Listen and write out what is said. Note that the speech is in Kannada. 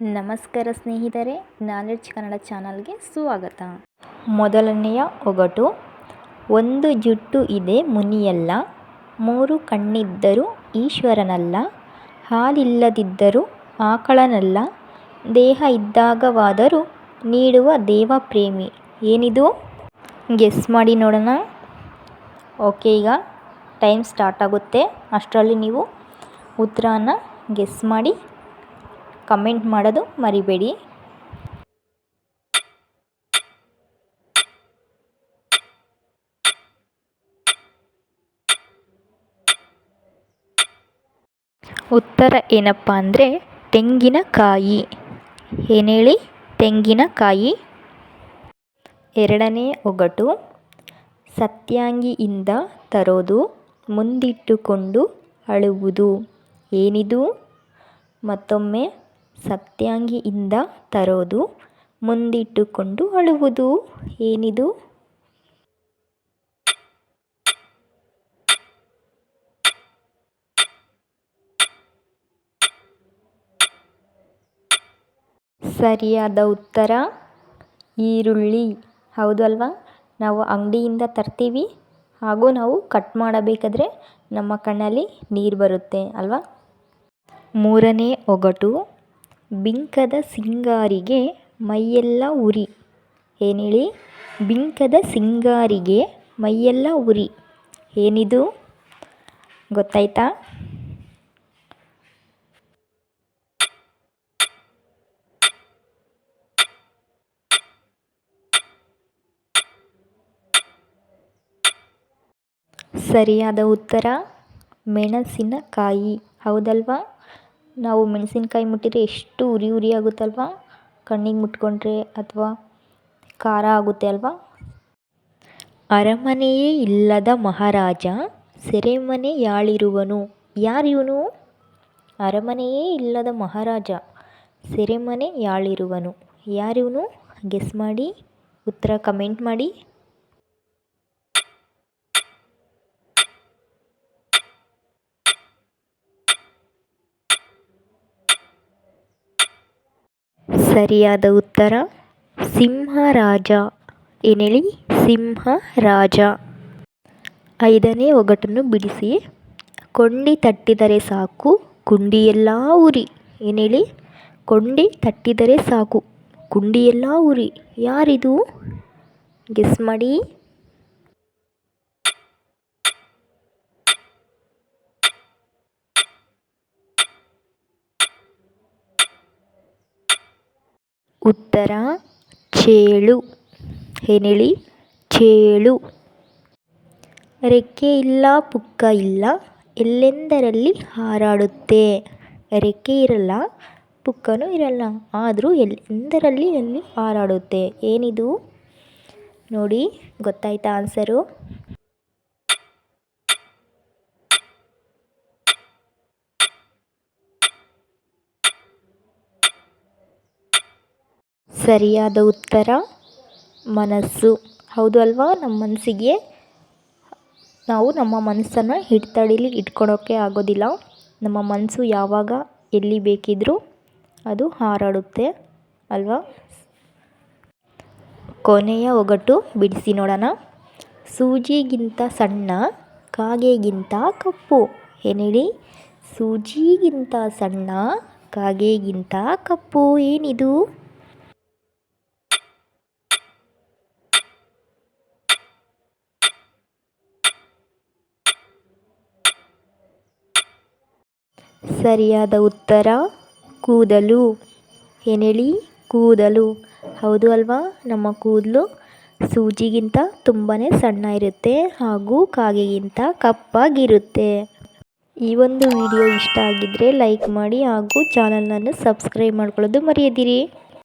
ನಮಸ್ಕಾರ ಸ್ನೇಹಿತರೆ, ನಾಲೆಡ್ಜ್ ಕನ್ನಡ ಚಾನಲ್ಗೆ ಸ್ವಾಗತ. ಮೊದಲನೆಯ ಒಗಟು, ಒಂದು ಜುಟ್ಟು ಇದೆ ಮುನಿಯಲ್ಲ, ಮೂರು ಕಣ್ಣಿದ್ದರೂ ಈಶ್ವರನಲ್ಲ, ಹಾಲಿಲ್ಲದಿದ್ದರೂ ಆಕಳನಲ್ಲ, ದೇಹ ಇದ್ದಾಗವಾದರೂ ನೀಡುವ ದೇವ ಪ್ರೇಮಿ ಏನಿದು? ಗೆಸ್ ಮಾಡಿ ನೋಡೋಣ. ಓಕೆ, ಈಗ ಟೈಮ್ ಸ್ಟಾರ್ಟ್ ಆಗುತ್ತೆ. ಅಷ್ಟರಲ್ಲಿ ನೀವು ಉತ್ತರನ ಗೆಸ್ ಮಾಡಿ ಕಮೆಂಟ್ ಮಾಡೋದು ಮರಿಬೇಡಿ. ಉತ್ತರ ಏನಪ್ಪ ಅಂದರೆ ತೆಂಗಿನಕಾಯಿ. ಏನು ಹೇಳಿ ತೆಂಗಿನಕಾಯಿ. ಎರಡನೇ ಒಗಟು. ಸತ್ಯಾಂಗಿಯಿಂದ ತರೋದು, ಮುಂದಿಟ್ಟುಕೊಂಡು ಅಳುವುದು. ಏನಿದು? ಮತ್ತೊಮ್ಮೆ ಸತ್ಯಾಂಗಿಯಿಂದ ತರೋದು, ಮುಂದಿಟ್ಟುಕೊಂಡು ಅಳುವುದು. ಏನಿದು? ಸರಿಯಾದ ಉತ್ತರ? ಈರುಳ್ಳಿ. ಹೌದು ಅಲ್ವಾ? ನಾವು ಅಂಗಡಿಯಿಂದ ತರ್ತೀವಿ. ಹಾಗೂ ನಾವು ಕಟ್ ಮಾಡಬೇಕಾದ್ರೆ ನಮ್ಮ ಕಣ್ಣಲ್ಲಿ ನೀರು ಬರುತ್ತೆ ಅಲ್ವಾ? ಮೂರನೇ ಒಗಟು. ಬಿಂಕದ ಸಿಂಗಾರಿಗೆ ಮೈಯೆಲ್ಲ ಉರಿ. ಏನು ಹೇಳಿ ಬಿಂಕದ ಸಿಂಗಾರಿಗೆ ಮೈಯೆಲ್ಲ ಉರಿ. ಏನಿದು? ಗೊತ್ತಾಯ್ತಾ? ಸರಿಯಾದ ಉತ್ತರ, ಮೆಣಸಿನಕಾಯಿ. ಹೌದಲ್ವಾ? ನಾವು ಮೆಣಸಿನ್ಕಾಯಿ ಮುಟ್ಟಿದರೆ ಎಷ್ಟು ಉರಿ ಉರಿ ಆಗುತ್ತಲ್ವ? ಕಣ್ಣಿಗೆ ಮುಟ್ಕೊಂಡ್ರೆ ಅಥವಾ ಖಾರ ಆಗುತ್ತೆ ಅಲ್ವಾ? ಅರಮನೆಯೇ ಇಲ್ಲದ ಮಹಾರಾಜ, ಸೆರೆಮನೆ ಯಾಳಿರುವನು. ಯಾರಿವನು? ಅರಮನೆಯೇ ಇಲ್ಲದ ಮಹಾರಾಜ, ಸೆರೆಮನೆ ಯಾಳಿರುವನು. ಯಾರಿವನು? ಗೆಸ್ ಮಾಡಿ, ಉತ್ತರ ಕಮೆಂಟ್ ಮಾಡಿ. ಸರಿಯಾದ ಉತ್ತರ? ಸಿಂಹರಾಜ. ಏನೇಳಿ? ಸಿಂಹರಾಜ. ಐದನೇ ಒಗಟನ್ನು ಬಿಡಿಸಿ ಕೊಂಡಿ ತಟ್ಟಿದರೆ ಸಾಕು, ಕುಂಡಿಯೆಲ್ಲ ಉರಿ. ಏನೇಳಿ? ಕೊಂಡಿ ತಟ್ಟಿದರೆ ಸಾಕು, ಕುಂಡಿಯೆಲ್ಲ ಉರಿ. ಯಾರಿದು? ಗೆಸ್ ಮಾಡಿ. ಉತ್ತರ, ಚೇಳು. ಏನೇಳಿ ಚೇಳು. ರೆಕ್ಕೆ ಇಲ್ಲ, ಪುಕ್ಕ ಇಲ್ಲ, ಎಲ್ಲೆಂದರಲ್ಲಿ ಹಾರಾಡುತ್ತೆ? ರೆಕ್ಕೆ ಇರಲ್ಲ, ಪುಕ್ಕನೂ ಇರಲ್ಲ, ಆದರೂ ಎಲ್ಲೆಂದರಲ್ಲಿ ಅಲ್ಲಿ ಹಾರಾಡುತ್ತೆ? ಏನಿದು? ನೋಡಿ, ಗೊತ್ತಾಯ್ತಾ ಆನ್ಸರು ಸರಿಯಾದ ಉತ್ತರ? ಮನಸ್ಸು. ಹೌದು ಅಲ್ವಾ? ನಮ್ಮ ಮನಸ್ಸಿಗೆ ನಾವು ನಮ್ಮ ಮನಸ್ಸನ್ನು ಹಿಡ್ತಡಿಲಿ ಇಟ್ಕೊಳೋಕ್ಕೆ ಆಗೋದಿಲ್ಲ. ನಮ್ಮ ಮನಸ್ಸು ಯಾವಾಗ ಎಲ್ಲಿ ಬೇಕಿದ್ದರೂ ಅದು ಹಾರಾಡುತ್ತೆ. ಅಲ್ವಾ? ಕೊನೆಯ ಒಗಟು ಬಿಡಿಸಿ ನೋಡೋಣ. ಸೂಜಿಗಿಂತ ಸಣ್ಣ, ಕಾಗೆಗಿಂತ ಕಪ್ಪು. ಏನೇಳಿ ಸೂಜಿಗಿಂತ ಸಣ್ಣ, ಕಾಗೆಗಿಂತ ಕಪ್ಪು. ಏನಿದು? ಸರಿಯಾದ ಉತ್ತರ, ಕೂದಲು. ಏನೇಳಿ? ಕೂದಲು. ಹೌದು ಅಲ್ವಾ? ನಮ್ಮ ಕೂದಲು ಸೂಜಿಗಿಂತ ತುಂಬಾ ಸಣ್ಣ ಇರುತ್ತೆ ಹಾಗೂ ಕಾಗೆಗಿಂತ ಕಪ್ಪಾಗಿರುತ್ತೆ. ಈ ಒಂದು ವಿಡಿಯೋ ಇಷ್ಟ ಆಗಿದ್ದರೆ ಲೈಕ್ ಮಾಡಿ ಹಾಗೂ ಚಾನಲನ್ನು ಸಬ್ಸ್ಕ್ರೈಬ್ ಮಾಡ್ಕೊಳ್ಳೋದು ಮರೆಯದಿರಿ.